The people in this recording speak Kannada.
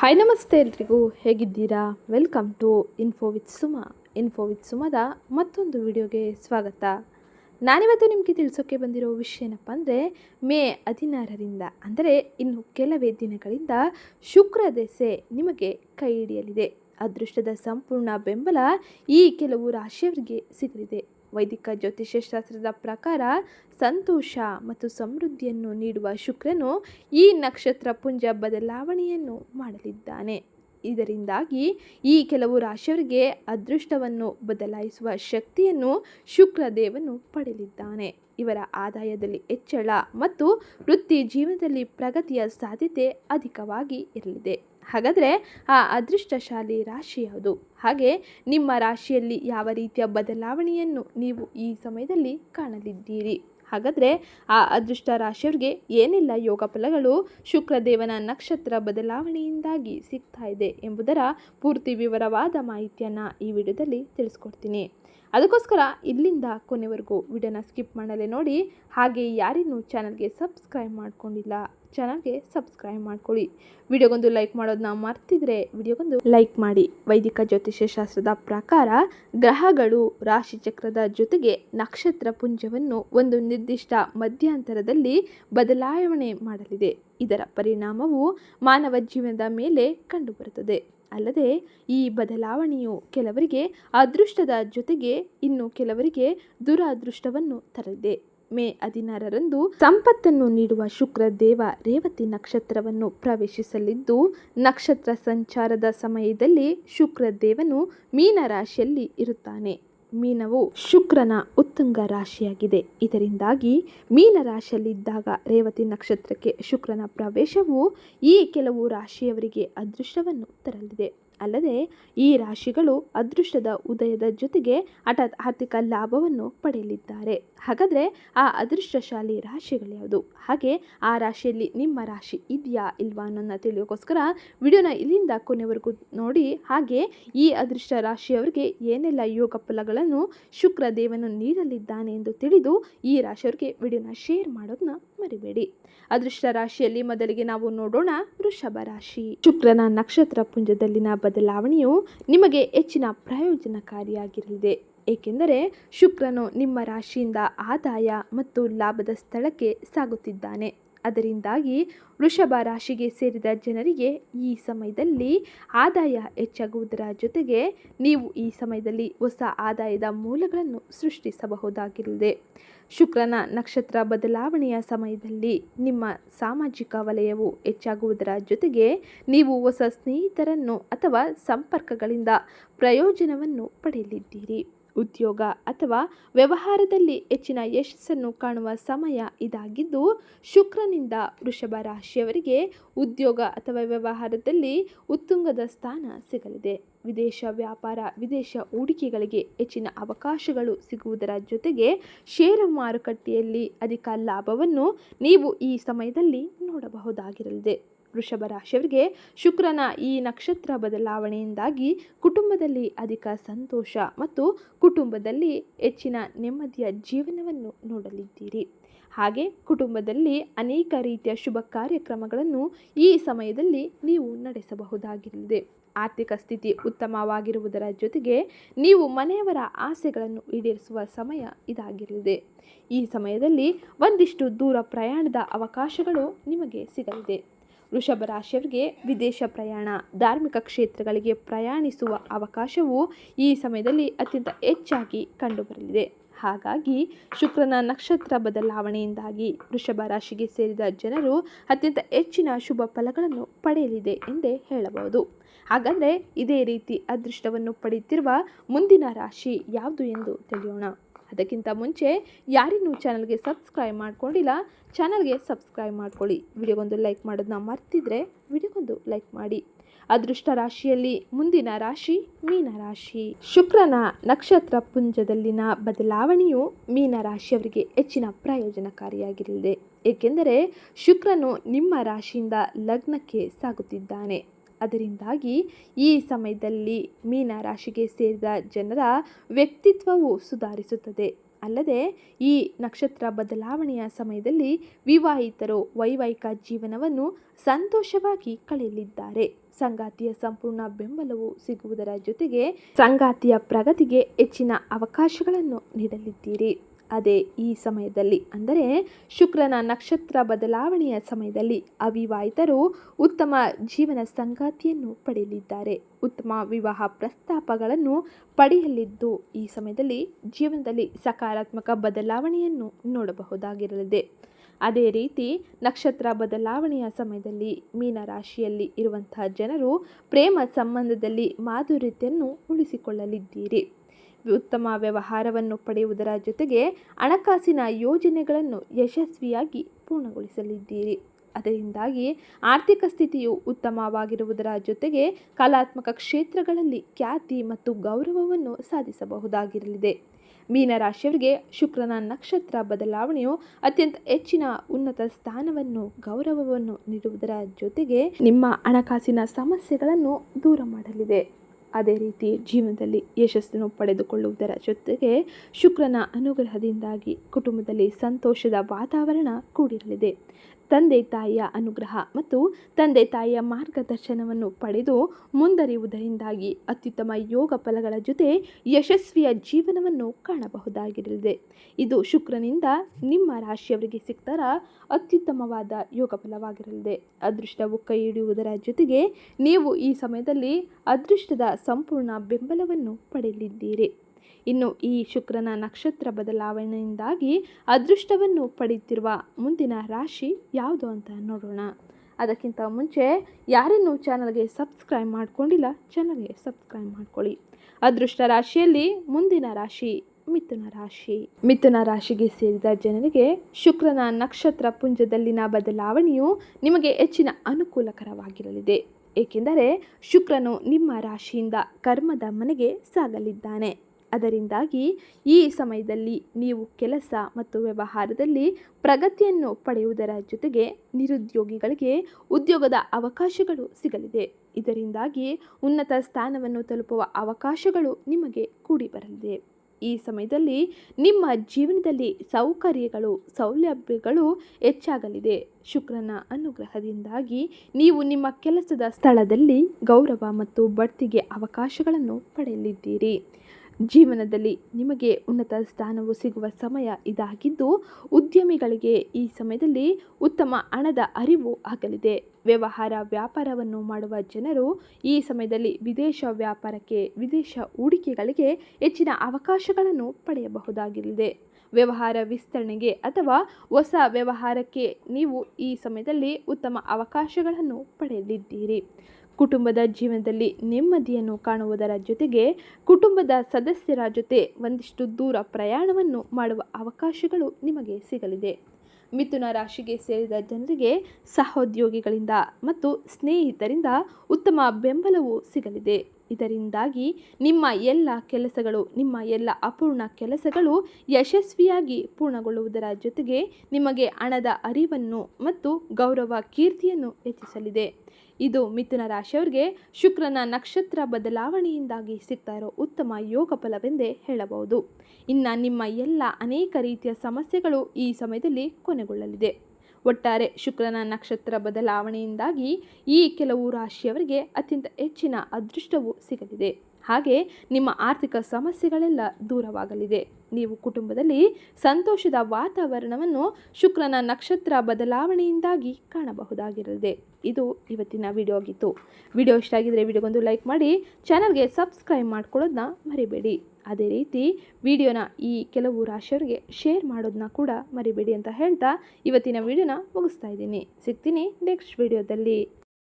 ಹಾಯ್ ನಮಸ್ತೆ ಎಲ್ರಿಗೂ. ಹೇಗಿದ್ದೀರಾ? Welcome to info with Suma info with ಸುಮದ ಮತ್ತೊಂದು ವಿಡಿಯೋಗೆ ಸ್ವಾಗತ. ನಾನಿವತ್ತು ನಿಮಗೆ ತಿಳಿಸೋಕ್ಕೆ ಬಂದಿರೋ ವಿಷಯ ಏನಪ್ಪ ಅಂದರೆ, ಮೇ ಹದಿನಾರರಿಂದ, ಅಂದರೆ ಇನ್ನು ಕೆಲವೇ ದಿನಗಳಿಂದ ಶುಕ್ರ ದೆಸೆ ನಿಮಗೆ ಕೈ ಹಿಡಿಯಲಿದೆ. ಅದೃಷ್ಟದ ಸಂಪೂರ್ಣ ಬೆಂಬಲ ಈ ಕೆಲವು ರಾಶಿಯವರಿಗೆ ಸಿಗಲಿದೆ. ವೈದಿಕ ಜ್ಯೋತಿಷ್ಯ ಶಾಸ್ತ್ರದ ಪ್ರಕಾರ ಸಂತೋಷ ಮತ್ತು ಸಮೃದ್ಧಿಯನ್ನು ನೀಡುವ ಶುಕ್ರನು ಈ ನಕ್ಷತ್ರ ಪುಂಜ ಬದಲಾವಣೆಯನ್ನು ಮಾಡಲಿದ್ದಾನೆ. ಇದರಿಂದಾಗಿ ಈ ಕೆಲವು ರಾಶಿಯವರಿಗೆ ಅದೃಷ್ಟವನ್ನು ಬದಲಾಯಿಸುವ ಶಕ್ತಿಯನ್ನು ಶುಕ್ರದೇವನು ಪಡೆಯಲಿದ್ದಾನೆ. ಇವರ ಆದಾಯದಲ್ಲಿ ಹೆಚ್ಚಳ ಮತ್ತು ವೃತ್ತಿ ಜೀವನದಲ್ಲಿ ಪ್ರಗತಿಯ ಸಾಧ್ಯತೆ ಅಧಿಕವಾಗಿ ಇರಲಿದೆ. ಹಾಗಾದರೆ ಆ ಅದೃಷ್ಟಶಾಲಿ ರಾಶಿ ಯಾವುದು? ಹಾಗೆ ನಿಮ್ಮ ರಾಶಿಯಲ್ಲಿ ಯಾವ ರೀತಿಯ ಬದಲಾವಣೆಯನ್ನು ನೀವು ಈ ಸಮಯದಲ್ಲಿ ಕಾಣಲಿದ್ದೀರಿ? ಹಾಗಾದರೆ ಆ ಅದೃಷ್ಟ ರಾಶಿಯವರಿಗೆ ಏನೆಲ್ಲ, ಯೋಗ ಫಲಗಳು ಶುಕ್ರದೇವನ ನಕ್ಷತ್ರ ಬದಲಾವಣೆಯಿಂದಾಗಿ ಸಿಗ್ತಾ ಇದೆ ಎಂಬುದರ ಪೂರ್ತಿ ವಿವರವಾದ ಮಾಹಿತಿಯನ್ನು ಈ ವಿಡಿಯೋದಲ್ಲಿ ತಿಳಿಸ್ಕೊಡ್ತೀನಿ. ಅದಕ್ಕೋಸ್ಕರ ಇಲ್ಲಿಂದ ಕೊನೆವರೆಗೂ ವಿಡಿಯೋನ ಸ್ಕಿಪ್ ಮಾಡಲೇ ನೋಡಿ. ಹಾಗೆ ಯಾರಿನ್ನೂ ಚಾನಲ್ಗೆ ಸಬ್ಸ್ಕ್ರೈಬ್ ಮಾಡ್ಕೊಂಡಿಲ್ಲ, ಚಾನಲ್ಗೆ ಸಬ್ಸ್ಕ್ರೈಬ್ ಮಾಡ್ಕೊಳ್ಳಿ. ವಿಡಿಯೋಗೊಂದು ಲೈಕ್ ಮಾಡೋದನ್ನ ಮರ್ತಿದ್ರೆ ವಿಡಿಯೋಗೊಂದು ಲೈಕ್ ಮಾಡಿ. ವೈದಿಕ ಜ್ಯೋತಿಷ್ಯ ಶಾಸ್ತ್ರದ ಪ್ರಕಾರ ಗ್ರಹಗಳು ರಾಶಿಚಕ್ರದ ಜೊತೆಗೆ ನಕ್ಷತ್ರ ಪುಂಜವನ್ನು ಒಂದು ನಿರ್ದಿಷ್ಟ ಮಧ್ಯಂತರದಲ್ಲಿ ಬದಲಾವಣೆ ಮಾಡಲಿದೆ. ಇದರ ಪರಿಣಾಮವು ಮಾನವ ಜೀವನದ ಮೇಲೆ ಕಂಡುಬರುತ್ತದೆ. ಅಲ್ಲದೆ ಈ ಬದಲಾವಣೆಯು ಕೆಲವರಿಗೆ ಅದೃಷ್ಟದ ಜೊತೆಗೆ ಇನ್ನು ಕೆಲವರಿಗೆ ದುರಾದೃಷ್ಟವನ್ನು ತರಲಿದೆ. ಮೇ ಹದಿನಾರರಂದು ಸಂಪತ್ತನ್ನು ನೀಡುವ ಶುಕ್ರ ದೇವ ರೇವತಿ ನಕ್ಷತ್ರವನ್ನು ಪ್ರವೇಶಿಸಲಿದ್ದು, ನಕ್ಷತ್ರ ಸಂಚಾರದ ಸಮಯದಲ್ಲಿ ಶುಕ್ರ ದೇವನು ಮೀನ ರಾಶಿಯಲ್ಲಿ ಇರುತ್ತಾನೆ. ಮೀನವು ಶುಕ್ರನ ಉತ್ತುಂಗ ರಾಶಿಯಾಗಿದೆ. ಇದರಿಂದಾಗಿ ಮೀನ ರಾಶಿಯಲ್ಲಿದ್ದಾಗ ರೇವತಿ ನಕ್ಷತ್ರಕ್ಕೆ ಶುಕ್ರನ ಪ್ರವೇಶವು ಈ ಕೆಲವು ರಾಶಿಯವರಿಗೆ ಅದೃಷ್ಟವನ್ನು ತರಲಿದೆ. ಅಲ್ಲದೆ ಈ ರಾಶಿಗಳು ಅದೃಷ್ಟದ ಉದಯದ ಜೊತೆಗೆ ಹಠಾತ್ ಆರ್ಥಿಕ ಲಾಭವನ್ನು ಪಡೆಯಲಿದ್ದಾರೆ. ಹಾಗಾದರೆ ಆ ಅದೃಷ್ಟಶಾಲಿ ರಾಶಿಗಳು ಯಾವುದು? ಹಾಗೆ ಆ ರಾಶಿಯಲ್ಲಿ ನಿಮ್ಮ ರಾಶಿ ಇದೆಯಾ ಇಲ್ವಾ ಅನ್ನೋದನ್ನ ತಿಳಿಯೋಕ್ಕೋಸ್ಕರ ವಿಡಿಯೋನ ಇಲ್ಲಿಂದ ಕೊನೆವರೆಗೂ ನೋಡಿ. ಹಾಗೆ ಈ ಅದೃಷ್ಟ ರಾಶಿಯವರಿಗೆ ಏನೆಲ್ಲ ಯೋಗ ಫಲಗಳನ್ನು ಶುಕ್ರ ದೇವನು ನೀಡಲಿದ್ದಾನೆ ಎಂದು ತಿಳಿದು ಈ ರಾಶಿಯವರಿಗೆ ವಿಡಿಯೋನ ಶೇರ್ ಮಾಡೋದನ್ನ ಮರಿಬೇಡಿ. ಅದೃಷ್ಟ ರಾಶಿಯಲ್ಲಿ ಮೊದಲಿಗೆ ನಾವು ನೋಡೋಣ ವೃಷಭ ರಾಶಿ. ಶುಕ್ರನ ನಕ್ಷತ್ರ ಪುಂಜದಲ್ಲಿನ ಬದಲಾವಣೆಯು ನಿಮಗೆ ಹೆಚ್ಚಿನ ಪ್ರಯೋಜನಕಾರಿಯಾಗಿರಲಿದೆ. ಏಕೆಂದರೆ ಶುಕ್ರನು ನಿಮ್ಮ ರಾಶಿಯಿಂದ ಆದಾಯ ಮತ್ತು ಲಾಭದ ಸ್ಥಳಕ್ಕೆ ಸಾಗುತ್ತಿದ್ದಾನೆ. ಅದರಿಂದಾಗಿ ವೃಷಭ ರಾಶಿಗೆ ಸೇರಿದ ಜನರಿಗೆ ಈ ಸಮಯದಲ್ಲಿ ಆದಾಯ ಹೆಚ್ಚಾಗುವುದರ ಜೊತೆಗೆ ನೀವು ಈ ಸಮಯದಲ್ಲಿ ಹೊಸ ಆದಾಯದ ಮೂಲಗಳನ್ನು ಸೃಷ್ಟಿಸಬಹುದಾಗಿರಲಿದೆ ಶುಕ್ರನ ನಕ್ಷತ್ರ ಬದಲಾವಣೆಯ ಸಮಯದಲ್ಲಿ ನಿಮ್ಮ ಸಾಮಾಜಿಕ ವಲಯವು ಹೆಚ್ಚಾಗುವುದರ ಜೊತೆಗೆ ನೀವು ಹೊಸ ಸ್ನೇಹಿತರನ್ನು ಅಥವಾ ಸಂಪರ್ಕಗಳಿಂದ ಪ್ರಯೋಜನವನ್ನು ಪಡೆಯಲಿದ್ದೀರಿ. ಉದ್ಯೋಗ ಅಥವಾ ವ್ಯವಹಾರದಲ್ಲಿ ಹೆಚ್ಚಿನ ಯಶಸ್ಸನ್ನು ಕಾಣುವ ಸಮಯ ಇದಾಗಿದ್ದು, ಶುಕ್ರನಿಂದ ವೃಷಭ ರಾಶಿಯವರಿಗೆ ಉದ್ಯೋಗ ಅಥವಾ ವ್ಯವಹಾರದಲ್ಲಿ ಉತ್ತುಂಗದ ಸ್ಥಾನ ಸಿಗಲಿದೆ. ವಿದೇಶ ವ್ಯಾಪಾರ, ವಿದೇಶ ಹೂಡಿಕೆಗಳಿಗೆ ಹೆಚ್ಚಿನ ಅವಕಾಶಗಳು ಸಿಗುವುದರ ಜೊತೆಗೆ ಷೇರು ಮಾರುಕಟ್ಟೆಯಲ್ಲಿ ಅಧಿಕ ಲಾಭವನ್ನು ನೀವು ಈ ಸಮಯದಲ್ಲಿ ನೋಡಬಹುದಾಗಿರಲಿದೆ. ವೃಷಭ ರಾಶಿಯವರಿಗೆ ಶುಕ್ರನ ಈ ನಕ್ಷತ್ರ ಬದಲಾವಣೆಯಿಂದಾಗಿ ಕುಟುಂಬದಲ್ಲಿ ಅಧಿಕ ಸಂತೋಷ ಮತ್ತು ಕುಟುಂಬದಲ್ಲಿ ಹೆಚ್ಚಿನ ನೆಮ್ಮದಿಯ ಜೀವನವನ್ನು ನೋಡಲಿದ್ದೀರಿ. ಹಾಗೆ ಕುಟುಂಬದಲ್ಲಿ ಅನೇಕ ರೀತಿಯ ಶುಭ ಕಾರ್ಯಕ್ರಮಗಳನ್ನು ಈ ಸಮಯದಲ್ಲಿ ನೀವು ನಡೆಸಬಹುದಾಗಿರಲಿದೆ ಆರ್ಥಿಕ ಸ್ಥಿತಿ ಉತ್ತಮವಾಗಿರುವುದರ ಜೊತೆಗೆ ನೀವು ಮನೆಯವರ ಆಸೆಗಳನ್ನು ಈಡೇರಿಸುವ ಸಮಯ ಇದಾಗಿರಲಿದೆ. ಈ ಸಮಯದಲ್ಲಿ ಒಂದಿಷ್ಟು ದೂರ ಪ್ರಯಾಣದ ಅವಕಾಶಗಳು ನಿಮಗೆ ಸಿಗಲಿದೆ. ವೃಷಭ ರಾಶಿಯವರಿಗೆ ವಿದೇಶ ಪ್ರಯಾಣ, ಧಾರ್ಮಿಕ ಕ್ಷೇತ್ರಗಳಿಗೆ ಪ್ರಯಾಣಿಸುವ ಅವಕಾಶವು ಈ ಸಮಯದಲ್ಲಿ ಅತ್ಯಂತ ಹೆಚ್ಚಾಗಿ ಕಂಡುಬರಲಿದೆ. ಹಾಗಾಗಿ ಶುಕ್ರನ ನಕ್ಷತ್ರ ಬದಲಾವಣೆಯಿಂದಾಗಿ ವೃಷಭ ರಾಶಿಗೆ ಸೇರಿದ ಜನರು ಅತ್ಯಂತ ಹೆಚ್ಚಿನ ಶುಭ ಫಲಗಳನ್ನು ಪಡೆಯಲಿದೆ ಎಂದೇ ಹೇಳಬಹುದು. ಹಾಗಾದರೆ ಇದೇ ರೀತಿ ಅದೃಷ್ಟವನ್ನು ಪಡೆಯುತ್ತಿರುವ ಮುಂದಿನ ರಾಶಿ ಯಾವುದು ಎಂದು ತಿಳಿಯೋಣ. ಅದಕ್ಕಿಂತ ಮುಂಚೆ ಯಾರಿನ್ನೂ ಚಾನಲ್ಗೆ ಸಬ್ಸ್ಕ್ರೈಬ್ ಮಾಡ್ಕೊಂಡಿಲ್ಲ, ಚಾನಲ್ಗೆ ಸಬ್ಸ್ಕ್ರೈಬ್ ಮಾಡ್ಕೊಳ್ಳಿ. ವಿಡಿಯೋಗೊಂದು ಲೈಕ್ ಮಾಡೋದನ್ನ ಮರ್ತಿದ್ರೆ ವಿಡಿಯೋಗೊಂದು ಲೈಕ್ ಮಾಡಿ. ಅದೃಷ್ಟ ರಾಶಿಯಲ್ಲಿ ಮುಂದಿನ ರಾಶಿ ಮೀನ ರಾಶಿ. ಶುಕ್ರನ ನಕ್ಷತ್ರ ಪುಂಜದಲ್ಲಿನ ಬದಲಾವಣೆಯು ಮೀನ ರಾಶಿಯವರಿಗೆ ಹೆಚ್ಚಿನ ಪ್ರಯೋಜನಕಾರಿಯಾಗಿರಲಿದೆ. ಏಕೆಂದರೆ ಶುಕ್ರನು ನಿಮ್ಮ ರಾಶಿಯಿಂದ ಲಗ್ನಕ್ಕೆ ಸಾಗುತ್ತಿದ್ದಾನೆ. ಅದರಿಂದಾಗಿ ಈ ಸಮಯದಲ್ಲಿ ಮೀನ ರಾಶಿಗೆ ಸೇರಿದ ಜನರ ವ್ಯಕ್ತಿತ್ವವು ಸುಧಾರಿಸುತ್ತದೆ. ಅಲ್ಲದೆ ಈ ನಕ್ಷತ್ರ ಬದಲಾವಣೆಯ ಸಮಯದಲ್ಲಿ ವಿವಾಹಿತರು ವೈವಾಹಿಕ ಜೀವನವನ್ನು ಸಂತೋಷವಾಗಿ ಕಳೆಯಲಿದ್ದಾರೆ. ಸಂಗಾತಿಯ ಸಂಪೂರ್ಣ ಬೆಂಬಲವು ಸಿಗುವುದರ ಜೊತೆಗೆ ಸಂಗಾತಿಯ ಪ್ರಗತಿಗೆ ಹೆಚ್ಚಿನ ಅವಕಾಶಗಳನ್ನು ನೀಡಲಿದ್ದೀರಿ. ಅದೇ ಈ ಸಮಯದಲ್ಲಿ. ಅಂದರೆ ಶುಕ್ರನ ನಕ್ಷತ್ರ ಬದಲಾವಣೆಯ ಸಮಯದಲ್ಲಿ ಅವಿವಾಹಿತರು ಉತ್ತಮ ಜೀವನ ಸಂಗಾತಿಯನ್ನು ಪಡೆಯಲಿದ್ದಾರೆ. ಉತ್ತಮ ವಿವಾಹ ಪ್ರಸ್ತಾಪಗಳನ್ನು ಪಡೆಯಲಿದ್ದು ಈ ಸಮಯದಲ್ಲಿ ಜೀವನದಲ್ಲಿ ಸಕಾರಾತ್ಮಕ ಬದಲಾವಣೆಯನ್ನು ನೋಡಬಹುದಾಗಿರಲಿದೆ. ಅದೇ ರೀತಿ ನಕ್ಷತ್ರ ಬದಲಾವಣೆಯ ಸಮಯದಲ್ಲಿ ಮೀನರಾಶಿಯಲ್ಲಿ ಇರುವಂತಹ ಜನರು ಪ್ರೇಮ ಸಂಬಂಧದಲ್ಲಿ ಮಾಧುರ್ಯತೆಯನ್ನು ಉಳಿಸಿಕೊಳ್ಳಲಿದ್ದೀರಿ. ಉತ್ತಮ ವ್ಯವಹಾರವನ್ನು ಪಡೆಯುವುದರ ಜೊತೆಗೆ ಹಣಕಾಸಿನ ಯೋಜನೆಗಳನ್ನು ಯಶಸ್ವಿಯಾಗಿ ಪೂರ್ಣಗೊಳಿಸಲಿದ್ದೀರಿ. ಅದರಿಂದಾಗಿ ಆರ್ಥಿಕ ಸ್ಥಿತಿಯು ಉತ್ತಮವಾಗಿರುವುದರ ಜೊತೆಗೆ ಕಲಾತ್ಮಕ ಕ್ಷೇತ್ರಗಳಲ್ಲಿ ಖ್ಯಾತಿ ಮತ್ತು ಗೌರವವನ್ನು ಸಾಧಿಸಬಹುದಾಗಿರಲಿದೆ. ಮೀನರಾಶಿಯವರಿಗೆ ಶುಕ್ರನ ನಕ್ಷತ್ರ ಬದಲಾವಣೆಯು ಅತ್ಯಂತ ಹೆಚ್ಚಿನ ಉನ್ನತ ಸ್ಥಾನವನ್ನು, ಗೌರವವನ್ನು ನೀಡುವುದರ ಜೊತೆಗೆ ನಿಮ್ಮ ಹಣಕಾಸಿನ ಸಮಸ್ಯೆಗಳನ್ನು ದೂರ ಮಾಡಲಿದೆ. ಅದೇ ರೀತಿ ಜೀವನದಲ್ಲಿ ಯಶಸ್ಸನ್ನು ಪಡೆದುಕೊಳ್ಳುವುದರ ಜೊತೆಗೆ ಶುಕ್ರನ ಅನುಗ್ರಹದಿಂದಾಗಿ ಕುಟುಂಬದಲ್ಲಿ ಸಂತೋಷದ ವಾತಾವರಣ ಕೂಡಿರಲಿದೆ. ತಂದೆ ತಾಯಿಯ ಅನುಗ್ರಹ ಮತ್ತು ತಂದೆ ತಾಯಿಯ ಮಾರ್ಗದರ್ಶನವನ್ನು ಪಡೆದು ಮುಂದರಿಯುವುದರಿಂದಾಗಿ ಅತ್ಯುತ್ತಮ ಯೋಗ ಫಲಗಳ ಜೊತೆ ಯಶಸ್ವಿಯ ಜೀವನವನ್ನು ಕಾಣಬಹುದಾಗಿರಲಿದೆ. ಇದು ಶುಕ್ರನಿಂದ ನಿಮ್ಮ ರಾಶಿಯವರಿಗೆ ಸಿಕ್ತರ ಅತ್ಯುತ್ತಮವಾದ ಯೋಗ ಫಲವಾಗಿರಲಿದೆ. ಅದೃಷ್ಟವು ಕೈ ಹಿಡಿಯುವುದರ ಜೊತೆಗೆ ನೀವು ಈ ಸಮಯದಲ್ಲಿ ಅದೃಷ್ಟದ ಸಂಪೂರ್ಣ ಬೆಂಬಲವನ್ನು ಪಡೆಯಲಿದ್ದೀರಿ. ಇನ್ನು ಈ ಶುಕ್ರನ ನಕ್ಷತ್ರ ಬದಲಾವಣೆಯಿಂದಾಗಿ ಅದೃಷ್ಟವನ್ನು ಪಡೆಯುತ್ತಿರುವ ಮುಂದಿನ ರಾಶಿ ಯಾವುದು ಅಂತ ನೋಡೋಣ. ಅದಕ್ಕಿಂತ ಮುಂಚೆ ಯಾರನ್ನು ಚಾನಲ್ಗೆ ಸಬ್ಸ್ಕ್ರೈಬ್ ಮಾಡ್ಕೊಂಡಿಲ್ಲ, ಚಾನಲ್ಗೆ ಸಬ್ಸ್ಕ್ರೈಬ್ ಮಾಡ್ಕೊಳ್ಳಿ. ಅದೃಷ್ಟ ರಾಶಿಯಲ್ಲಿ ಮುಂದಿನ ರಾಶಿ ಮಿಥುನ ರಾಶಿ. ಮಿಥುನ ರಾಶಿಗೆ ಸೇರಿದ ಜನರಿಗೆ ಶುಕ್ರನ ನಕ್ಷತ್ರ ಪುಂಜದಲ್ಲಿನ ಬದಲಾವಣೆಯು ನಿಮಗೆ ಹೆಚ್ಚಿನ ಅನುಕೂಲಕರವಾಗಿರಲಿದೆ. ಏಕೆಂದರೆ ಶುಕ್ರನು ನಿಮ್ಮ ರಾಶಿಯಿಂದ ಕರ್ಮದ ಮನೆಗೆ ಸಾಗಲಿದ್ದಾನೆ. ಅದರಿಂದಾಗಿ ಈ ಸಮಯದಲ್ಲಿ ನೀವು ಕೆಲಸ ಮತ್ತು ವ್ಯವಹಾರದಲ್ಲಿ ಪ್ರಗತಿಯನ್ನು ಪಡೆಯುವುದರ ಜೊತೆಗೆ ನಿರುದ್ಯೋಗಿಗಳಿಗೆ ಉದ್ಯೋಗದ ಅವಕಾಶಗಳು ಸಿಗಲಿದೆ. ಇದರಿಂದಾಗಿ ಉನ್ನತ ಸ್ಥಾನವನ್ನು ತಲುಪುವ ಅವಕಾಶಗಳು ನಿಮಗೆ ಕೂಡಿ ಬರಲಿದೆ. ಈ ಸಮಯದಲ್ಲಿ ನಿಮ್ಮ ಜೀವನದಲ್ಲಿ ಸೌಕರ್ಯಗಳು, ಸೌಲಭ್ಯಗಳು ಹೆಚ್ಚಾಗಲಿದೆ. ಶುಕ್ರನ ಅನುಗ್ರಹದಿಂದಾಗಿ ನೀವು ನಿಮ್ಮ ಕೆಲಸದ ಸ್ಥಳದಲ್ಲಿ ಗೌರವ ಮತ್ತು ಬಡ್ತಿಗೆ ಅವಕಾಶಗಳನ್ನು ಪಡೆಯಲಿದ್ದೀರಿ. ಜೀವನದಲ್ಲಿ ನಿಮಗೆ ಉನ್ನತ ಸ್ಥಾನವು ಸಿಗುವ ಸಮಯ ಇದಾಗಿದ್ದು, ಉದ್ಯಮಿಗಳಿಗೆ ಈ ಸಮಯದಲ್ಲಿ ಉತ್ತಮ ಹಣದ ಅರಿವು ಆಗಲಿದೆ. ವ್ಯವಹಾರ ವ್ಯಾಪಾರವನ್ನು ಮಾಡುವ ಜನರು ಈ ಸಮಯದಲ್ಲಿ ವಿದೇಶ ವ್ಯಾಪಾರಕ್ಕೆ, ವಿದೇಶ ಹೂಡಿಕೆಗಳಿಗೆ ಹೆಚ್ಚಿನ ಅವಕಾಶಗಳನ್ನು ಪಡೆಯಬಹುದಾಗಿದೆ ವ್ಯವಹಾರ ವಿಸ್ತರಣೆಗೆ ಅಥವಾ ಹೊಸ ವ್ಯವಹಾರಕ್ಕೆ ನೀವು ಈ ಸಮಯದಲ್ಲಿ ಉತ್ತಮ ಅವಕಾಶಗಳನ್ನು ಪಡೆಯಲಿದ್ದೀರಿ. ಕುಟುಂಬದ ಜೀವನದಲ್ಲಿ ನೆಮ್ಮದಿಯನ್ನು ಕಾಣುವುದರ ಜೊತೆಗೆ ಕುಟುಂಬದ ಸದಸ್ಯರ ಜೊತೆ ಒಂದಿಷ್ಟು ದೂರ ಪ್ರಯಾಣವನ್ನು ಮಾಡುವ ಅವಕಾಶಗಳು ನಿಮಗೆ ಸಿಗಲಿದೆ. ಮಿಥುನ ರಾಶಿಗೆ ಸೇರಿದ ಜನರಿಗೆ ಸಹೋದ್ಯೋಗಿಗಳಿಂದ ಮತ್ತು ಸ್ನೇಹಿತರಿಂದ ಉತ್ತಮ ಬೆಂಬಲವು ಸಿಗಲಿದೆ. ಇದರಿಂದಾಗಿ ನಿಮ್ಮ ಎಲ್ಲ ಕೆಲಸಗಳು, ನಿಮ್ಮ ಎಲ್ಲ ಅಪೂರ್ಣ ಕೆಲಸಗಳು ಯಶಸ್ವಿಯಾಗಿ ಪೂರ್ಣಗೊಳ್ಳುವುದರ ಜೊತೆಗೆ ನಿಮಗೆ ಹಣದ ಅರಿವನ್ನು ಮತ್ತು ಗೌರವ ಕೀರ್ತಿಯನ್ನು ಹೆಚ್ಚಿಸಲಿದೆ. ಇದು ಮಿಥುನ ರಾಶಿಯವರಿಗೆ ಶುಕ್ರನ ನಕ್ಷತ್ರ ಬದಲಾವಣೆಯಿಂದಾಗಿ ಸಿಗ್ತಾ ಇರೋ ಉತ್ತಮ ಯೋಗ ಫಲವೆಂದೇ ಹೇಳಬಹುದು. ಇನ್ನು ನಿಮ್ಮ ಎಲ್ಲ ಅನೇಕ ರೀತಿಯ ಸಮಸ್ಯೆಗಳು ಈ ಸಮಯದಲ್ಲಿ ಕೊನೆಗೊಳ್ಳಲಿದೆ. ಒಟ್ಟಾರೆ ಶುಕ್ರನ ನಕ್ಷತ್ರ ಬದಲಾವಣೆಯಿಂದಾಗಿ ಈ ಕೆಲವು ರಾಶಿಯವರಿಗೆ ಅತ್ಯಂತ ಹೆಚ್ಚಿನ ಅದೃಷ್ಟವು ಸಿಗಲಿದೆ. ಹಾಗೆ ನಿಮ್ಮ ಆರ್ಥಿಕ ಸಮಸ್ಯೆಗಳೆಲ್ಲ ದೂರವಾಗಲಿದೆ. ನೀವು ಕುಟುಂಬದಲ್ಲಿ ಸಂತೋಷದ ವಾತಾವರಣವನ್ನು ಶುಕ್ರನ ನಕ್ಷತ್ರ ಬದಲಾವಣೆಯಿಂದಾಗಿ ಕಾಣಬಹುದಾಗಿರಲಿದೆ. ಇದು ಇವತ್ತಿನ ವಿಡಿಯೋ ಆಗಿತ್ತು ವಿಡಿಯೋ ಇಷ್ಟ ಆಗಿದ್ರೆ ವಿಡಿಯೋಗೊಂದು ಲೈಕ್ ಮಾಡಿ, ಚಾನಲ್ಗೆ ಸಬ್ಸ್ಕ್ರೈಬ್ ಮಾಡ್ಕೊಳ್ಳೋದನ್ನ ಮರಿಬೇಡಿ. ಅದೇ ರೀತಿ ವಿಡಿಯೋನ ಈ ಕೆಲವು ರಾಶಿಯವರಿಗೆ ಶೇರ್ ಮಾಡೋದನ್ನ ಕೂಡ ಮರಿಬೇಡಿ ಅಂತ ಹೇಳ್ತಾ ಇವತ್ತಿನ ವಿಡಿಯೋನ ಮುಗಿಸ್ತಾ ಇದ್ದೀನಿ. ಸಿಗ್ತೀನಿ ನೆಕ್ಸ್ಟ್ ವಿಡಿಯೋದಲ್ಲಿ.